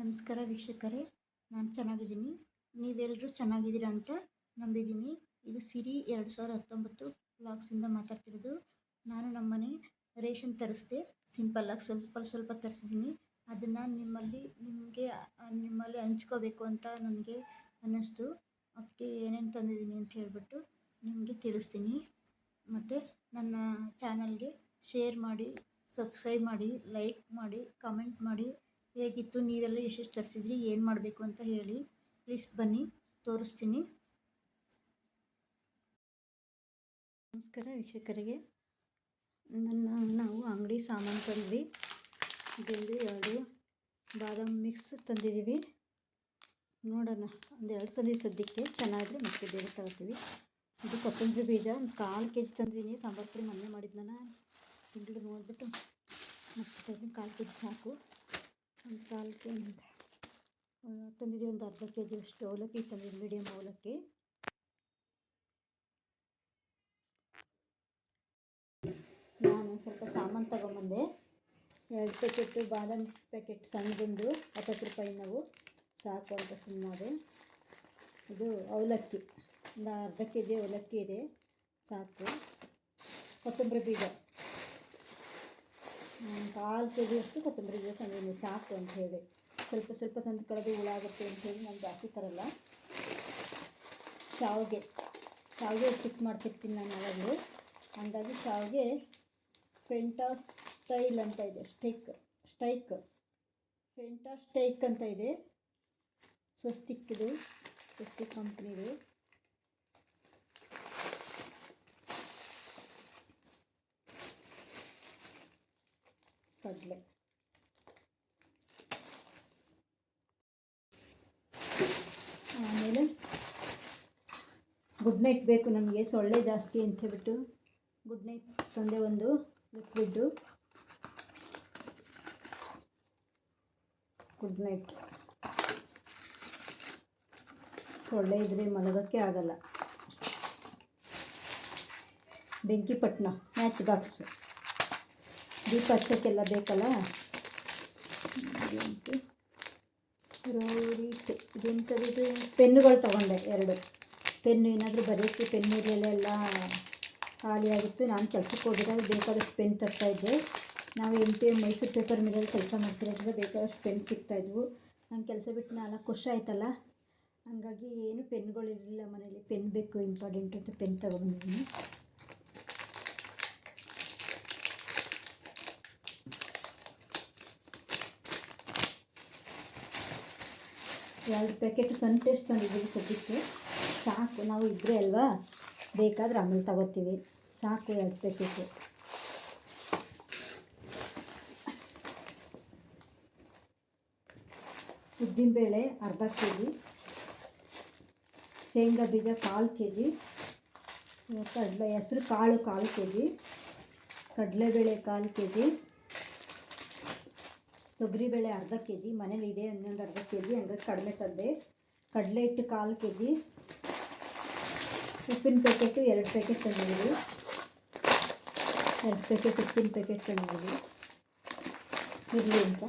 ನಮಸ್ಕಾರ ವೀಕ್ಷಕರೇ, ನಾನು ಚೆನ್ನಾಗಿದ್ದೀನಿ. ನೀವೆಲ್ಲರೂ ಚೆನ್ನಾಗಿದ್ದೀರಾ ಅಂತ ನಂಬಿದ್ದೀನಿ. ಇದು ಸಿರಿ ಎರಡು ಸಾವಿರದ ಹತ್ತೊಂಬತ್ತು ಬ್ಲಾಗ್ಸಿಂದ ಮಾತಾಡ್ತಿರೋದು. ನಾನು ನಮ್ಮನೆ ರೇಷನ್ ತರಿಸ್ದೆ. ಸಿಂಪಲ್ಲಾಗಿ ಸ್ವಲ್ಪ ಸ್ವಲ್ಪ ತರಿಸಿದ್ದೀನಿ. ಅದನ್ನು ನಿಮ್ಮಲ್ಲಿ, ನಿಮಗೆ, ನಿಮ್ಮಲ್ಲಿ ಹಂಚ್ಕೋಬೇಕು ಅಂತ ನನಗೆ ಅನ್ನಿಸ್ತು. ಅದಕ್ಕೆ ಏನೇನು ತಂದಿದ್ದೀನಿ ಅಂತ ಹೇಳ್ಬಿಟ್ಟು ನಿಮಗೆ ತಿಳಿಸ್ತೀನಿ. ಮತ್ತು ನನ್ನ ಚಾನಲ್ಗೆ ಶೇರ್ ಮಾಡಿ, ಸಬ್ಸ್ಕ್ರೈಬ್ ಮಾಡಿ, ಲೈಕ್ ಮಾಡಿ, ಕಮೆಂಟ್ ಮಾಡಿ. ಹೇಗಿತ್ತು, ನೀರೆಲ್ಲ ಎಷ್ಟೆಷ್ಟು ತರಿಸಿದ್ರಿ, ಏನು ಮಾಡಬೇಕು ಅಂತ ಹೇಳಿ. ಪ್ಲೀಸ್ ಬನ್ನಿ, ತೋರಿಸ್ತೀನಿ. ನಮಸ್ಕಾರ ವೀಕ್ಷಕರಿಗೆ. ನನ್ನ, ನಾವು ಅಂಗಡಿ ಸಾಮಾನು ತಂದ್ವಿ. ಇದೊಂದು ಎರಡು ಬಾದಾಮ್ ಮಿಕ್ಸ್ ತಂದಿದ್ದೀವಿ. ನೋಡೋಣ, ಒಂದು ಎರಡು ತಂದಿ ಸದ್ಯಕ್ಕೆ. ಚೆನ್ನಾಗಿದ್ರೆ ಮತ್ತೆ ಬೇರೆ ತಗೋತೀವಿ. ಇದು ಕೊತ್ತಂಬರಿ ಬೀಜ. ಒಂದು ಕಾಲು ಕೆ ಜಿ ತಂದಿದ್ದೀನಿ ಸಾಂಬಾರು ಪುಡಿ ಮೊನ್ನೆ ಮಾಡಿದ್ನಲ್ಲ. ತಿಂಗಳು ನೋಡಿಬಿಟ್ಟು ಮತ್ತೆ ಕಾಲು ಕೆ ಜಿ ಸಾಕು. ಒಂದು ಕಾಲು ಕೆ ತಂದಿದ್ದೀವಿ ಒಂದು ಅರ್ಧ ಕೆ ಜಿ ಅಷ್ಟು ಅವಲಕ್ಕಿ ತಂದಿದ್ದೀನಿ ಮೀಡಿಯಮ್ ಅವಲಕ್ಕಿ ನಾನು ಸ್ವಲ್ಪ ಸಾಮಾನು ತಗೊಂಬಂದೆ ಎರಡು ಪ್ಯಾಕೆಟು ಬಾದಾಮಿ ಪ್ಯಾಕೆಟ್ ಸಣ್ಣದೊಂದು ಹತ್ತತ್ತು ರೂಪಾಯಿ ನಾವು ಸಾಕು ಅಂತ ಸುಮ್ಮನೆ ಇದು ಅವಲಕ್ಕಿ ಒಂದು ಅರ್ಧ ಕೆ ಜಿ ಅವಲಕ್ಕಿ ಇದೆ ಸಾಕು ಕೊತ್ತಂಬರಿ ಬೀಜ ಕಾಲು ಕೆ ಜಿಯಷ್ಟು ಕೊತ್ತಂಬರಿ ಗಿಡ ತಂದಿದ್ದೀನಿ ಸಾಕು ಅಂತ ಹೇಳಿ. ಸ್ವಲ್ಪ ಸ್ವಲ್ಪ ತಂದು ಕಳೆದು ಹುಳ ಆಗುತ್ತೆ ಅಂತ ಹೇಳಿ ನಾನು ಜಾಸ್ತಿ ತರಲ್ಲ ಶಾವಿಗೆ ಶಾವಿಗೆ ಉಪ್ಪಿಟ್ಟು ಮಾಡ್ತಿರ್ತೀನಿ ನಾನು ಯಾವಾಗಲೂ. ಹಂಗಾಗಿ ಶಾವಿಗೆ ಫೆಂಟಾ ಸ್ಟೈಲ್ ಅಂತ ಇದೆ ಸ್ಟೈಕ್ ಸ್ಟೈಕ್ ಫೆಂಟಾ ಸ್ಟೈಕ್ ಅಂತ ಇದೆ. ಸ್ವಸ್ತಿಕ್ಕಿದು ಸ್ವಸ್ತಿಕ್ ಕಂಪ್ನಿದು ಕಡಲೆ. ಆಮೇಲೆ ಗುಡ್ ನೈಟ್ ಬೇಕು ನಮಗೆ, ಸೊಳ್ಳೆ ಜಾಸ್ತಿ ಅಂತ ಹೇಳ್ಬಿಟ್ಟು ಗುಡ್ ನೈಟ್ ತಂದೆ ಒಂದು ಲಿಕ್ವಿಡ್ಡು ಗುಡ್ ನೈಟ್ ಸೊಳ್ಳೆ ಇದ್ದರೆ ಮಲಗೋಕ್ಕೆ ಆಗಲ್ಲ. ಬೆಂಕಿಪಟ್ಟಣ ಮ್ಯಾಚ್ ಬಾಕ್ಸ್ ದೀಪ ಹಚ್ಚೋಕ್ಕೆಲ್ಲ ಬೇಕಲ್ಲ? ರೋಡಿಟ್ ಇದೆಂಥದ್ದು? ಪೆನ್ನುಗಳು ತೊಗೊಂಡೆ ಎರಡು. ಪೆನ್ನು ಏನಾದರೂ ಬರೆಯೋಕ್ಕೆ ಪೆನ್ನು ಇರಲಿಲ್ಲ, ಎಲ್ಲ ಖಾಲಿಯಾಗಿತ್ತು. ನಾನು ಕೆಲಸಕ್ಕೆ ಹೋಗಿದಾಗ ಬೇಕಾದಷ್ಟು ಪೆನ್ ತರ್ತಾಯಿದ್ದೆ ನಾವು M P M Mysore paper ಮಿಲಲ್ಲಿ ಕೆಲಸ ಮಾಡ್ತಿರೋದ್ರಿಂದ ಬೇಕಾದಷ್ಟು ಪೆನ್ ಸಿಗ್ತಾಯಿದ್ವು ನಾನು ಕೆಲಸ ಬಿಟ್ಟು ನಾಲ್ಕು ವರ್ಷ ಆಯ್ತಲ್ಲ? ಹಾಗಾಗಿ ಏನು ಪೆನ್ಗಳು ಇರಲಿಲ್ಲ ಮನೇಲಿ. ಪೆನ್ ಬೇಕು, ಇಂಪಾರ್ಟೆಂಟ್ ಅಂತ ಪೆನ್ ತಗೊಂಡಿದ್ದೀನಿ. ಎರಡು ಪ್ಯಾಕೆಟ್ ಸಣ್ಣ ಟೇಸ್ಟ್ ತಂದಿದ್ದೀವಿ ಸದ್ಯಕ್ಕೆ. ಸಾಕು, ನಾವು ಇದ್ರೆ ಅಲ್ವಾ? ಬೇಕಾದ್ರೆ ಆಮೇಲೆ ತಗೋತೀವಿ. ಸಾಕು ಎರಡು ಪ್ಯಾಕೆಟು. ಉದ್ದಿನಬೇಳೆ ಅರ್ಧ ಕೆ ಜಿ ಶೇಂಗಾ ಬೀಜ ಕಾಲು ಕೆ ಜಿ ಕಡಲೆ ಹೆಸರು ಕಾಳು ಕಾಲು ಕೆ ಜಿ ಕಡಲೆಬೇಳೆ ಕಾಲು ಕೆ ಜಿ ತೊಗರಿಬೇಳೆ ಅರ್ಧ ಕೆ ಜಿ ಮನೇಲಿದೆ ಇನ್ನೊಂದು ಅರ್ಧ ಕೆ ಜಿ, ಹಂಗಾಗಿ ಕಡಿಮೆ ತಂದೆ. ಕಡಲೆ ಹಿಟ್ಟು ಕಾಲು ಕೆ ಜಿ. ಉಪ್ಪಿನ ಪ್ಯಾಕೆಟು ಎರಡು ಪ್ಯಾಕೆಟ್ ತಂದಿದ್ದೀವಿ. ಎರಡು ಪ್ಯಾಕೆಟ್ ಉಪ್ಪಿನ ಪ್ಯಾಕೆಟ್ ತಂದಿದ್ದೀವಿ. ಇರಲಿ ಅಂತ.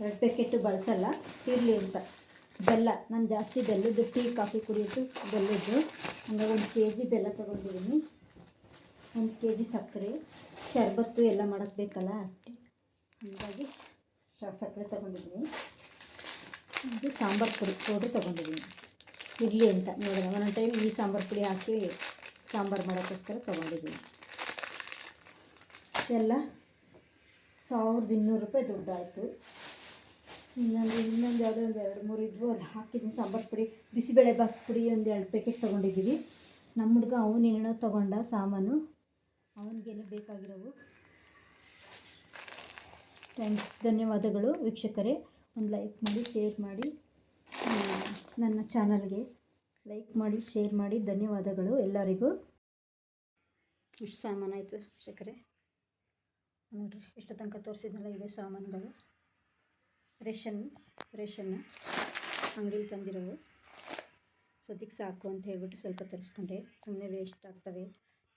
ಎರಡು ಪ್ಯಾಕೆಟು ಬಳಸಲ್ಲ, ಇರಲಿ ಅಂತ. ಬೆಲ್ಲ, ನಾನು ಜಾಸ್ತಿ ಬೆಲ್ಲದ್ದು ಟೀ, ಕಾಫಿ ಕುಡಿಯೋದು ಬೆಲ್ಲದ್ದು. ಹಂಗಾಗಿ ಒಂದು ಕೆ ಜಿ ಬೆಲ್ಲ ತೊಗೊಂಡಿದ್ದೀನಿ. ಒಂದು ಕೆ ಜಿ ಸಕ್ಕರೆ. ಶರ್ಬತ್ತು ಎಲ್ಲ ಮಾಡೋಕ್ಕೆ ಬೇಕಲ್ಲ ಹಾಗಾಗಿ ಸಕ್ಕರೆ ತೊಗೊಂಡಿದ್ದೀನಿ. ಇದು ಸಾಂಬಾರು ಪುಡಿ, ಪೌಡ್ರ್ ತೊಗೊಂಡಿದ್ದೀನಿ. ಇರಲಿ ಅಂತ ನೋಡೋಣ. ಒಂದೊಂದು ಟೈಮ್ ಈ ಸಾಂಬಾರು ಪುಡಿ ಹಾಕಿ ಸಾಂಬಾರು ಮಾಡೋಕ್ಕೋಸ್ಕರ ತೊಗೊಂಡಿದ್ದೀನಿ. ಎಲ್ಲ ಸಾವಿರದ ಇನ್ನೂರು ರೂಪಾಯಿ ದುಡ್ಡು ಆಯಿತು ಇನ್ನೊಂದು ಇನ್ನೊಂದು ಯಾವುದೋ ಒಂದು ಎರಡು, ಮೂರು ಇದ್ವು. ಅಲ್ಲಿ ಹಾಕಿದ್ದೀನಿ. ಸಾಂಬಾರು ಪುಡಿ, ಬಿಸಿಬೇಳೆ ಬಾತ್ ಪುಡಿ ಒಂದು ಎರಡು ಪ್ಯಾಕೆಟ್ ತೊಗೊಂಡಿದ್ದೀವಿ. ನಮ್ಮ ಹುಡುಗ ಅವನೇನೋ ತೊಗೊಂಡ ಸಾಮಾನು. ಅವನಿಗೇನು ಬೇಕಾಗಿರೋವು. ಥ್ಯಾಂಕ್ಸ್ ಧನ್ಯವಾದಗಳು ವೀಕ್ಷಕರೇ. ಒಂದು ಲೈಕ್ ಮಾಡಿ, ಶೇರ್ ಮಾಡಿ. ನನ್ನ ಚಾನಲ್ಗೆ ಲೈಕ್ ಮಾಡಿ, ಶೇರ್ ಮಾಡಿ. ಧನ್ಯವಾದಗಳು ಎಲ್ಲರಿಗೂ. ಇಷ್ಟು ಸಾಮಾನು ಆಯಿತು ವೀಕ್ಷಕರೇ. ನೋಡಿರಿ, ಇಷ್ಟು ತನಕ ತೋರಿಸಿದ್ನಲ್ಲ, ಇದೆ ಸಾಮಾನುಗಳು. ರೇಷನ್ ರೇಷನ್ನು ಅಂಗಡಿಲಿ ತಂದಿರೋವು. ಸದ್ಯಕ್ಕೆ ಸಾಕು ಅಂತ ಹೇಳ್ಬಿಟ್ಟು ಸ್ವಲ್ಪ ತರಿಸ್ಕೊಂಡೆ. ಸುಮ್ಮನೆ ವೇಸ್ಟ್ ಆಗ್ತವೆ.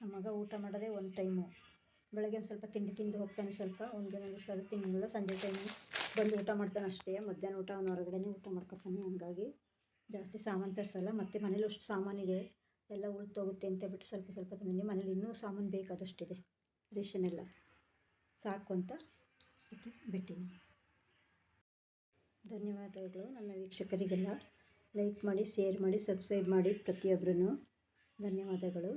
ನಮ್ಮ ಮಗ ಊಟ ಮಾಡೋದೇ ಒಂದು ಟೈಮು ಬೆಳಗ್ಗೆ ಒಂದು ಸ್ವಲ್ಪ ತಿಂಡಿ ತಿಂದು ಹೋಗ್ತಾನೆ, ಸ್ವಲ್ಪ ಒಂದು ಒಂದು ಸಲ ತಿನ್ನಲ್ಲ ಸಂಜೆ ಟೈಮ್ ಬಂದು ಊಟ ಮಾಡ್ತಾನೆ ಅಷ್ಟೇ. ಮಧ್ಯಾಹ್ನ ಊಟ ಅವನು ಹೊರಗಡೆನೇ ಊಟ ಮಾಡ್ಕೊತಾನೆ, ಹಂಗಾಗಿ ಜಾಸ್ತಿ ಸಾಮಾನು ತರಿಸಲ್ಲ. ಮತ್ತು ಮನೇಲಿ ಅಷ್ಟು ಸಾಮಾನಿದೆ ಎಲ್ಲ ಉಳ್ತೋಗುತ್ತೆ ಅಂತ ಬಿಟ್ಟು ಸ್ವಲ್ಪ ಸ್ವಲ್ಪ ತಂದಿನಿ ಮನೇಲಿ ಇನ್ನೂ ಸಾಮಾನು ಬೇಕಾದಷ್ಟಿದೆ, ರೇಷನ್ ಎಲ್ಲ. ಸಾಕು ಅಂತ ಇಟ್ಟು ಬಿಟ್ಟಿನಿ. ಧನ್ಯವಾದಗಳು ನನ್ನ ವೀಕ್ಷಕರಿಗೆಲ್ಲ. ಲೈಕ್ ಮಾಡಿ, ಶೇರ್ ಮಾಡಿ, ಸಬ್ಸ್ಕ್ರೈಬ್ ಮಾಡಿ ಪ್ರತಿಯೊಬ್ಬರೂ ಧನ್ಯವಾದಗಳು.